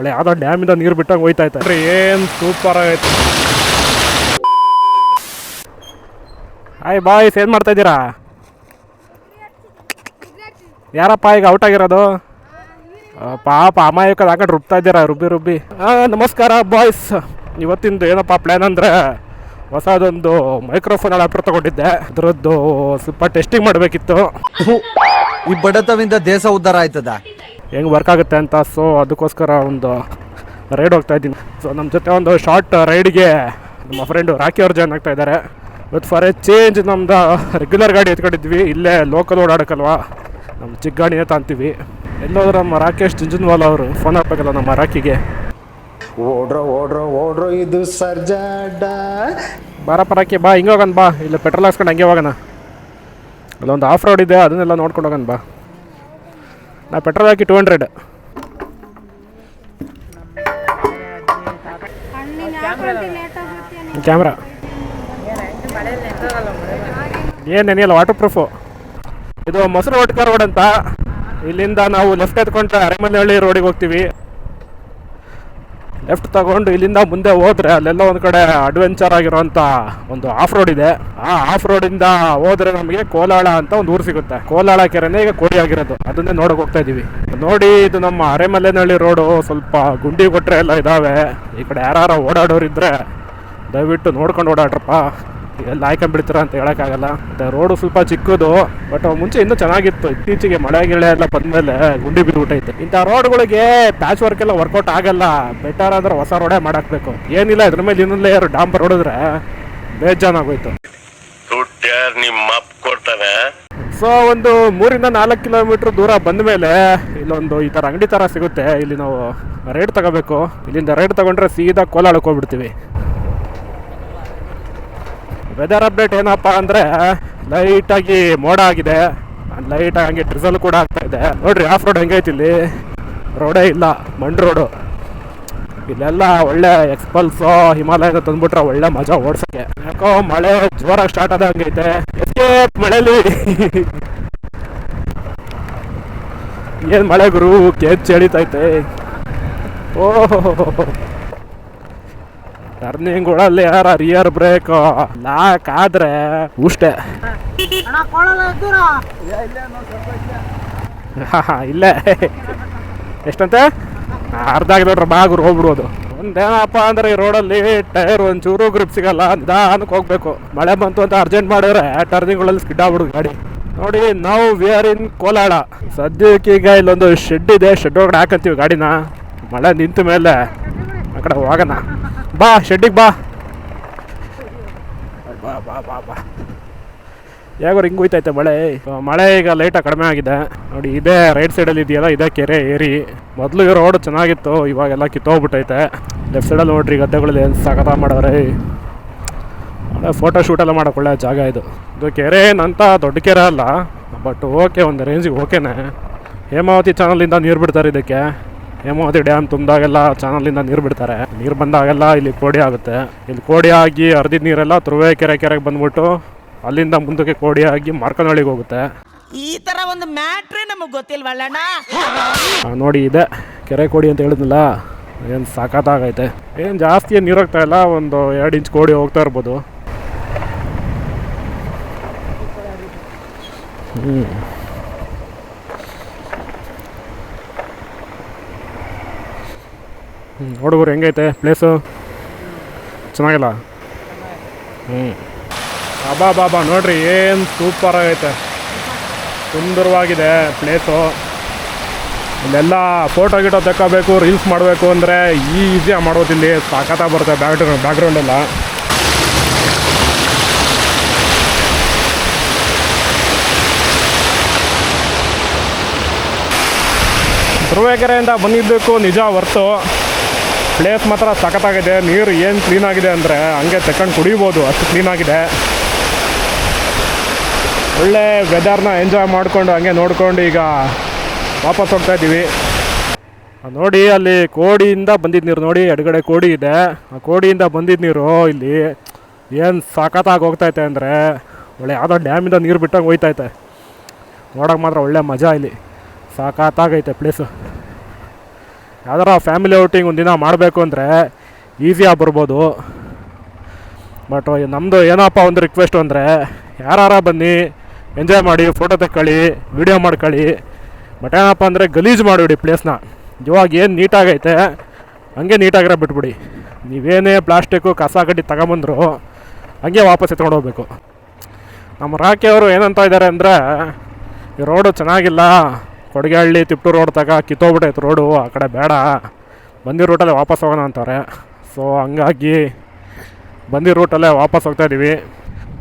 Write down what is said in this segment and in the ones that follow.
ಒಳ್ಳೆ ಯಾವುದೋ ಡ್ಯಾಮಿಂದ ನೀರು ಬಿಟ್ಟಂಗೆ ಹೋಯ್ತಾ ಅಂದ್ರೆ ಏನು ಸೂಪರ್ ಆಗೈತೆ. ಹಾಯ್ ಬಾಯ್ಸ್ ಏನು ಮಾಡ್ತಾ ಇದ್ದೀರಾ? ಯಾರಪ್ಪ ಈಗ ಔಟ್ ಆಗಿರೋದು? ಪಾಪ ಅಮಾಯಕದ ಹಾಕೊಂಡು ರುಬ್ತಾ ಇದ್ದೀರಾ ರುಬ್ಬಿ ರುಬ್ಬಿ. ಹಾಂ ನಮಸ್ಕಾರ ಬಾಯ್ಸ್ ಇವತ್ತಿಂದು ಏನಪ್ಪ ಪ್ಲ್ಯಾನ್ ಅಂದರೆ ಹೊಸದೊಂದು ಮೈಕ್ರೋಫೋನ್ ಅಡಾಪ್ಟರ್ ತಗೊಂಡಿದ್ದೆ. ಅದರದ್ದು ಸ್ವಲ್ಪ ಟೆಸ್ಟಿಂಗ್ ಮಾಡಬೇಕಿತ್ತು. ಈ ಬಡತವಿಂದ ದೇಶ ಉದ್ಧಾರ ಆಯ್ತದ? ಹೆಂಗೆ ವರ್ಕ್ ಆಗುತ್ತೆ ಅಂತ ಸೊ ಅದಕ್ಕೋಸ್ಕರ ಒಂದು ರೈಡ್ ಹೋಗ್ತಾ ಇದ್ದೀನಿ. ಸೊ ನಮ್ಮ ಜೊತೆ ಒಂದು ಶಾರ್ಟ್ ರೈಡ್ಗೆ ನಮ್ಮ ಫ್ರೆಂಡು ರಾಕಿ ಅವ್ರು ಜಾಯ್ನ್ ಆಗ್ತಾ ಇದ್ದಾರೆ ಇವತ್ತು ಫಾರ್ ಎ ಚೇಂಜ್ ನಮ್ದು ರೆಗ್ಯುಲರ್ ಗಾಡಿ ಎತ್ಕೊಂಡಿದ್ವಿ ಇಲ್ಲೇ ಲೋಕಲ್ ಓಡಾಡೋಕಲ್ವಾ. ನಮ್ಮ ಚಿಕ್ಕ ಗಾಡಿನೇ ತಾಂತೀವಿ. ಎಲ್ಲೋದ್ರೂ ನಮ್ಮ ರಾಕೇಶ್ ಜುಂಜುನ್ವಾಲ ಅವರು ಫೋನ್ ಹಾಕ್ಬೇಕಲ್ಲ ನಮ್ಮ ರಾಕಿಗೆ. ಓಡ್ರೋ ಓಡ್ರೋ ಓಡ್ರೋ ಇದು ಸರ್ಜಾಡ ಬಾರಪ್ಪ ರಾಕಿ ಬಾ ಹಿಂಗೆ ಹೋಗೋಣ ಬಾ. ಇಲ್ಲ ಪೆಟ್ರೋಲ್ ಹಾಕ್ಸ್ಕೊಂಡು ಹಂಗೆ ಹೋಗೋಣ. ಅಲ್ಲೊಂದು ಆಫ್ ರೋಡ್ ಇದೆ ಅದನ್ನೆಲ್ಲ ನೋಡ್ಕೊಂಡು ಹೋಗೋಣ ಬಾ. ನಾ ಪೆಟ್ರೋಲ್ ಹಾಕಿ ಟು ಹಂಡ್ರೆಡ್ ಕ್ಯಾಮ್ರಾ ಏನು ನೆನೆಯಲ್ಲ ವಾಟರ್ ಪ್ರೂಫು ಇದು ಮೊಸರು ಒಟ್ಕ ರೋಡ್ ಅಂತ. ಇಲ್ಲಿಂದ ನಾವು ಲೆಫ್ಟ್ ಎತ್ಕೊಂಡ್ರೆ ಅರೆಮನೆಹಳ್ಳಿ ರೋಡಿಗೆ ಹೋಗ್ತೀವಿ. ಲೆಫ್ಟ್ ತಗೊಂಡು ಇಲ್ಲಿಂದ ಮುಂದೆ ಹೋದ್ರೆ ಅಲ್ಲೆಲ್ಲ ಒಂದು ಕಡೆ ಅಡ್ವೆಂಚರ್ ಆಗಿರೋಂಥ ಒಂದು ಆಫ್ ರೋಡ್ ಇದೆ. ಆ ಆಫ್ ರೋಡಿಂದ ಹೋದ್ರೆ ನಮಗೆ ಕೋಲಾಳ ಅಂತ ಒಂದು ಊರು ಸಿಗುತ್ತೆ. ಕೋಲಾಳ ಕೆರೆನೇ ಈಗ ಕೋಡಿ ಆಗಿರೋದು. ಅದನ್ನೇ ನೋಡಕ್ ಹೋಗ್ತಾ ಇದೀವಿ. ನೋಡಿ ಇದು ನಮ್ಮ ಅರೆಮಲೆನಹಳ್ಳಿ ರೋಡು ಸ್ವಲ್ಪ ಗುಂಡಿ ಕೊಟ್ರೆ ಎಲ್ಲ ಇದಾವೆ. ಈ ಕಡೆ ಯಾರು ಓಡಾಡೋರಿದ್ರೆ ದಯವಿಟ್ಟು ನೋಡ್ಕೊಂಡು ಓಡಾಡ್ರಪ್ಪ. ಎಲ್ಲ ಹಾಕೊಂಡ್ಬಿಡ್ತೀರ ಅಂತ ಹೇಳೋಕ್ಕಾಗಲ್ಲ. ಮತ್ತು ರೋಡು ಸ್ವಲ್ಪ ಚಿಕ್ಕದು ಬಟ್ ಮುಂಚೆ ಇನ್ನೂ ಚೆನ್ನಾಗಿತ್ತು. ಇತ್ತೀಚೆಗೆ ಮಳೆ ಗಿಳೆ ಎಲ್ಲ ಬಂದಮೇಲೆ ಗುಂಡಿ ಬಿದ್ದುಬಿಟ್ಟೈತೆ ಇಂಥ ರೋಡ್ಗಳಿಗೆ ಪ್ಯಾಚ್ ವರ್ಕ್ ಎಲ್ಲ ವರ್ಕೌಟ್ ಆಗಲ್ಲ. ಬೆಟರ್ ಅಂದ್ರೆ ಹೊಸ ರೋಡೇ ಮಾಡಾಕ್ಬೇಕು. ಏನಿಲ್ಲ ಇದ್ರ ಮೇಲೆ ಇನ್ನೊಂದು ಲೇಯರ್ ಡಾಂಬರ್ ರೋಡಿದ್ರೆ ಬೇಜಾನಾಗೋಯ್ತು ಸೊ ಒಂದು ಮೂರಿಂದ ನಾಲ್ಕು ಕಿಲೋಮೀಟರ್ ದೂರ ಬಂದ ಮೇಲೆ ಇಲ್ಲೊಂದು ಈ ಥರ ಅಂಗಡಿ ಥರ ಸಿಗುತ್ತೆ. ಇಲ್ಲಿ ನಾವು ರೇಟ್ ತಗೋಬೇಕು. ಇಲ್ಲಿಂದ ರೇಟ್ ತಗೊಂಡ್ರೆ ಸೀದಾ ಕೋಲಾಳಕ್ಕೆ ಹೋಗ್ಬಿಡ್ತೀವಿ. ವೆದರ್ ಅಪ್ಡೇಟ್ ಏನಪ್ಪ ಅಂದರೆ ಲೈಟಾಗಿ ಮೋಡ ಆಗಿದೆ. ಲೈಟಾಗಿ ಹಂಗೆ ಡ್ರಿಸಲ್ ಕೂಡ ಆಗ್ತಾ ಇದೆ. ನೋಡ್ರಿ ಆಫ್ ರೋಡ್ ಹೆಂಗೈತಿ ಇಲ್ಲಿ? ರೋಡೇ ಇಲ್ಲ ಮಣ್ಣು ರೋಡು ಇಲ್ಲೆಲ್ಲ ಒಳ್ಳೆ ಎಕ್ಸ್ಪಲ್ಸು ಹಿಮಾಲಯದ ತಂದ್ಬಿಟ್ರೆ ಒಳ್ಳೆ ಮಜಾ ಓಡ್ಸಕ್ಕೆ. ಯಾಕೋ ಮಳೆ ಜೋರಾಗಿ ಸ್ಟಾರ್ಟ್ ಆದಂಗೈತೆ ಎಸ್ಕೇಪ್ ಮಳೆಲಿ. ಏನ್ ಮಳೆ ಗುರು? ಕೇಚ್ ಎಳಿತೈತೆ. ಓಹೋ. ಟರ್ನಿಂಗ್ ಒಳಲ್ಲಿ ಯಾರ ರಿಯರ್ ಬ್ರೇಕ್ ಲಾಕ್ ಆದ್ರೆ ಉಷ್ಟೆ ಇಲ್ಲೇ. ಎಷ್ಟಂತೆ? ಅರ್ಧ ಕಿಲೋಮೀಟ್ರ್ ಬಾಗುರು ಹೋಗ್ಬಿಡೋದು. ಒಂದೇನಪ್ಪ ಅಂದ್ರೆ ಈ ರೋಡಲ್ಲಿ ಟೈರ್ ಒಂಚೂರು ಗ್ರಿಪ್ ಸಿಗಲ್ಲ ನಿಧಾನಕ್ಕೆ ಹೋಗ್ಬೇಕು. ಮಳೆ ಬಂತು ಅಂತ ಅರ್ಜೆಂಟ್ ಮಾಡಿದ್ರೆ ಟರ್ನಿಂಗ್ಗಳಲ್ಲಿ ಸ್ಕಿಡ್ ಆಗ್ಬಿಡುದು ಗಾಡಿ. ನೋಡಿ ನಾವು ವಿ ಆರ್ ಇನ್ ಕೋಲಾಡ ಸದ್ಯಕ್ಕೆ ಈಗ ಇಲ್ಲೊಂದು ಶೆಡ್ ಇದೆ ಶೆಡ್ ಒಳಗಡೆ ಹಾಕಂತೀವಿ ಗಾಡಿನ. ಮಳೆ ನಿಂತ ಮೇಲೆ ಆ ಕಡೆ ಹೋಗೋಣ. ಬಾ, ಶೆಡ್ಡಿಗೆ ಬಾ. ಬಾ ಬಾ ಬಾ ಬಾ. ಯಾಗೋ ಹಿಂಗೆ ಹೋಯ್ತೈತೆ ಮಳೆ. ಮಳೆ ಈಗ ಲೈಟಾಗಿ ಕಡಿಮೆ ಆಗಿದೆ. ನೋಡಿ, ಇದೇ ರೈಟ್ ಸೈಡಲ್ಲಿ ಇದೆಯಲ್ಲ, ಇದೇ ಕೆರೆ ಏರಿ. ಮೊದಲು ಈ ರೋಡ್ ಚೆನ್ನಾಗಿತ್ತು, ಇವಾಗೆಲ್ಲ ಕಿತ್ತೋಗ್ಬಿಟ್ಟೈತೆ. ಲೆಫ್ಟ್ ಸೈಡಲ್ಲಿ ನೋಡ್ರಿ ಗದ್ದೆಗಳಲ್ಲಿ ಸಾಗತ ಮಾಡವ್ರೆ ಫೋಟೋ ಶೂಟೆಲ್ಲ ಮಾಡೋಕೊಳ್ಳೆ ಜಾಗ ಇದು. ಇದು ಕೆರೆ ಏನಂತ ದೊಡ್ಡ ಕೆರೆ ಅಲ್ಲ ಬಟ್ ಓಕೆ ಒಂದು ರೇಂಜಿಗೆ ಓಕೆನೆ ಹೇಮಾವತಿ ಚಾನಲಿಂದ ನೀರು ಬಿಡ್ತಾರೆ ಇದಕ್ಕೆ. ಹೇಮಾವತಿ ಡ್ಯಾಮ್ ತುಂಬಿದಾಗೆಲ್ಲ ಚಾನಲಿಂದ ನೀರು ಬಿಡ್ತಾರೆ. ನೀರು ಬಂದಾಗೆಲ್ಲ ಇಲ್ಲಿ ಕೋಡಿ ಆಗುತ್ತೆ. ಇಲ್ಲಿ ಕೋಡಿ ಆಗಿ ಹರಿದಿದ್ದ ನೀರೆಲ್ಲ ತುರುವೇಕೆರೆ ಕೆರೆಗೆ ಬಂದ್ಬಿಟ್ಟು ಅಲ್ಲಿಂದ ಮುಂದಕ್ಕೆ ಕೋಡಿ ಆಗಿ ಮಾರ್ಕನಹಳ್ಳಿಗೆ ಹೋಗುತ್ತೆ. ಈ ತರ ಒಂದು ಮ್ಯಾಟ್ರೇ ನಮಗೆ ಗೊತ್ತಿಲ್ವಲ್ಲಣ್ಣ ನೋಡಿ ಇದೆ. ಕೆರೆ ಕೋಡಿ ಅಂತ ಹೇಳಿದ್ನಲ್ಲ ಏನು ಸಾಕತ್ತಾಗೈತೆ ಏನು ಜಾಸ್ತಿ ಏನು ನೀರು ಹೋಗ್ತಾ ಇಲ್ಲ ಒಂದು ಎರಡು ಇಂಚ್ ಕೋಡಿ ಹೋಗ್ತಾ ಇರ್ಬೋದು. ಹ್ಞೂ ನೋಡುವರು ಹೆಂಗೈತೆ? ಪ್ಲೇಸು ಚೆನ್ನಾಗಿಲ್ಲ? ಹ್ಞೂ ಅಬಾ ಬಾಬಾ ನೋಡ್ರಿ, ಏನು ಸೂಪರ್ ಆಗೈತೆ. ಸುಂದರವಾಗಿದೆ ಪ್ಲೇಸು ಇಲ್ಲೆಲ್ಲ ಫೋಟೋ ಗಿಟೋ ತಗೋಬೇಕು ರೀಲ್ಸ್ ಮಾಡಬೇಕು ಅಂದರೆ ಈಸಿಯಾಗಿ ಮಾಡೋದು ಇಲ್ಲಿ. ಸಾಕತ್ತ ಬರುತ್ತೆ ಬ್ಯಾಕ್ ಬ್ಯಾಕ್ಗ್ರೌಂಡ್ ಬ್ಯಾಕ್ಗ್ರೌಂಡೆಲ್ಲ ಧ್ರುವಕೆರೆಯಿಂದ ಬಂದಿದ್ದಕ್ಕೂ ನಿಜ ಹೊರ್ತು. ಪ್ಲೇಸ್ ಮಾತ್ರ ಸಖತ್ತಾಗಿದೆ. ನೀರು ಏನು ಕ್ಲೀನಾಗಿದೆ ಅಂದರೆ ಹಂಗೆ ತಕೊಂಡು ಕುಡಿಬೋದು. ಅಷ್ಟು ಕ್ಲೀನಾಗಿದೆ ಒಳ್ಳೆ ವೆದರ್ನ ಎಂಜಾಯ್ ಮಾಡಿಕೊಂಡು ಹಂಗೆ ನೋಡ್ಕೊಂಡು ಈಗ ವಾಪಸ್ ಹೋಗ್ತಾ ಇದ್ದೀವಿ. ನೋಡಿ, ಅಲ್ಲಿ ಕೋಡಿಯಿಂದ ಬಂದಿದ್ದ ನೀರು. ನೋಡಿ, ಎಡಗಡೆ ಕೋಡಿ ಇದೆ. ಆ ಕೋಡಿಯಿಂದ ಬಂದಿದ್ದ ನೀರು ಇಲ್ಲಿ ಏನು ಸಖತ್ತಾಗಿ ಹೋಗ್ತೈತೆ ಅಂದರೆ ಒಳ್ಳೆ ಯಾವುದೋ ಡ್ಯಾಮಿಂದ ನೀರು ಬಿಟ್ಟಂಗೆ ಹೋಯ್ತೈತೆ ನೋಡೋಕೆ ಮಾತ್ರ ಒಳ್ಳೆ ಮಜಾ ಇಲ್ಲಿ. ಸಖತ್ತಾಗೈತೆ ಪ್ಲೇಸು ಯಾವ್ದಾರ ಫ್ಯಾಮಿಲಿ ಔಟಿಂಗ್ ಒಂದಿನ ಮಾಡಬೇಕು ಅಂದರೆ ಈಸಿಯಾಗಿ ಬರ್ಬೋದು. ಬಟ್ ನಮ್ಮದು ಏನಪ್ಪ ಒಂದು ರಿಕ್ವೆಸ್ಟ್ ಅಂದರೆ ಯಾರಾರ ಬನ್ನಿ ಎಂಜಾಯ್ ಮಾಡಿ ಫೋಟೋ ತಕ್ಕೊಳ್ಳಿ ವಿಡಿಯೋ ಮಾಡ್ಕೊಳ್ಳಿ. ಬಟ್ ಏನಪ್ಪ ಅಂದರೆ ಗಲೀಜು ಮಾಡಿಬಿಡಿ ಪ್ಲೇಸ್ನ ಇವಾಗ ಏನು ನೀಟಾಗೈತೆ ಹಂಗೆ ನೀಟಾಗಿರೋ ಬಿಟ್ಬಿಡಿ. ನೀವೇನೇ ಪ್ಲಾಸ್ಟಿಕ್ಕು ಕಸ, ಕಡ್ಡಿ ತಗೊಂಬಂದ್ರು ಹಂಗೆ ವಾಪಸ್ ಎತ್ಕೊಂಡು ಹೋಗ್ಬೇಕು. ನಮ್ಮ ರಾಕಿ ಅವರು ಏನಂತ ಇದ್ದಾರೆ ಅಂದರೆ, ಈ ರೋಡು ಚೆನ್ನಾಗಿಲ್ಲ ಕೊಡಗೇಹಳ್ಳಿ ತಿಪ್ಟೂರು ರೋಡ್ ತಗ ಕಿತ್ತೋಗ್ಬಿಟ್ಟೈತೆ ರೋಡು. ಆ ಕಡೆ ಬೇಡ. ಬಂದಿರೋ ರೂಟಲ್ಲೇ ವಾಪಸ್ ಹೋಗೋಣ ಅಂತಾರೆ. ಸೊ ಹಂಗಾಗಿ ಬಂದಿರೋ ರೂಟಲ್ಲೇ ವಾಪಸ್ ಹೋಗ್ತಾ ಇದ್ದೀವಿ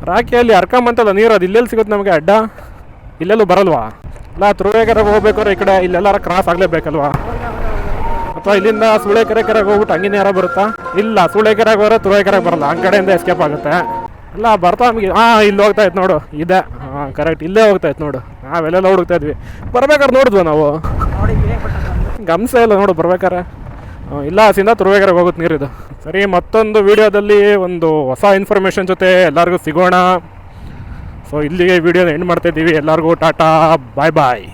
ರಾಕಿಯಲ್ಲಿ ಅರ್ಕಂಬಂತಲ್ಲ ನೀರು, ಅದು ಇಲ್ಲೆಲ್ಲಿ ಸಿಗುತ್ತೆ ನಮಗೆ ಅಡ್ಡ? ಇಲ್ಲೆಲ್ಲೂ ಬರಲ್ವಾ? ಇಲ್ಲ ತುರುವೇಕೆರೆಗೆ ಹೋಗ್ಬೇಕಾದ್ರೆ ಈ ಕಡೆ ಇಲ್ಲೆಲ್ಲಾರ ಕ್ರಾಸ್ ಆಗಲೇಬೇಕಲ್ವಾ? ಅಥವಾ ಇಲ್ಲಿಂದ ಸೂಳೆಕೆರೆ ಕೆರೆಗೆ ಹೋಗ್ಬಿಟ್ಟು ಹಂಗಿನ ಯಾರೋ ಬರುತ್ತಾ? ಇಲ್ಲ ಸೂಳೆಕೆರೆಗೆ ಹೋದ್ರೆ ತುರುವೇಕೆರೆಗೆ ಬರಲ್ಲ. ಆ ಕಡೆಯಿಂದ ಎಸ್ಕೇಪ್ ಆಗುತ್ತೆ. ಇಲ್ಲ ಬರ್ತಾ ನಮಗೆ ಹಾಂ ಇಲ್ಲಿ ಹೋಗ್ತಾ ಇತ್ತು ನೋಡು. ಇದೆ. ಹಾಂ ಕರೆಕ್ಟ್ ಇಲ್ಲೇ ಹೋಗ್ತಾ ಇತ್ತು ನೋಡು. ನಾವೆಲ್ಲೆಲ್ಲ ಹುಡುಕ್ತಾ ಇದ್ವಿ. ಬರ್ಬೇಕಾದ್ರೆ ನೋಡಿದ್ವು ನಾವು? ಗಮಸ ಇಲ್ಲ ನೋಡು ಬರ್ಬೇಕಾರೆ ಇಲ್ಲ ಹಸಿಂದ ತುರ್ಬೇಕಾರೆ ಹೋಗುತ್ತೆ ನೀರಿದು. ಸರಿ, ಮತ್ತೊಂದು ವಿಡಿಯೋದಲ್ಲಿ ಒಂದು ಹೊಸ ಇನ್ಫಾರ್ಮೇಷನ್ ಜೊತೆ ಎಲ್ಲರಿಗೂ ಸಿಗೋಣ. ಸೊ ಇಲ್ಲಿಗೆ ವೀಡಿಯೋನ ಎಂಡ್ ಮಾಡ್ತಾ ಇದ್ದೀವಿ. ಎಲ್ಲರಿಗೂ ಟಾಟಾ ಬಾಯ್ ಬಾಯ್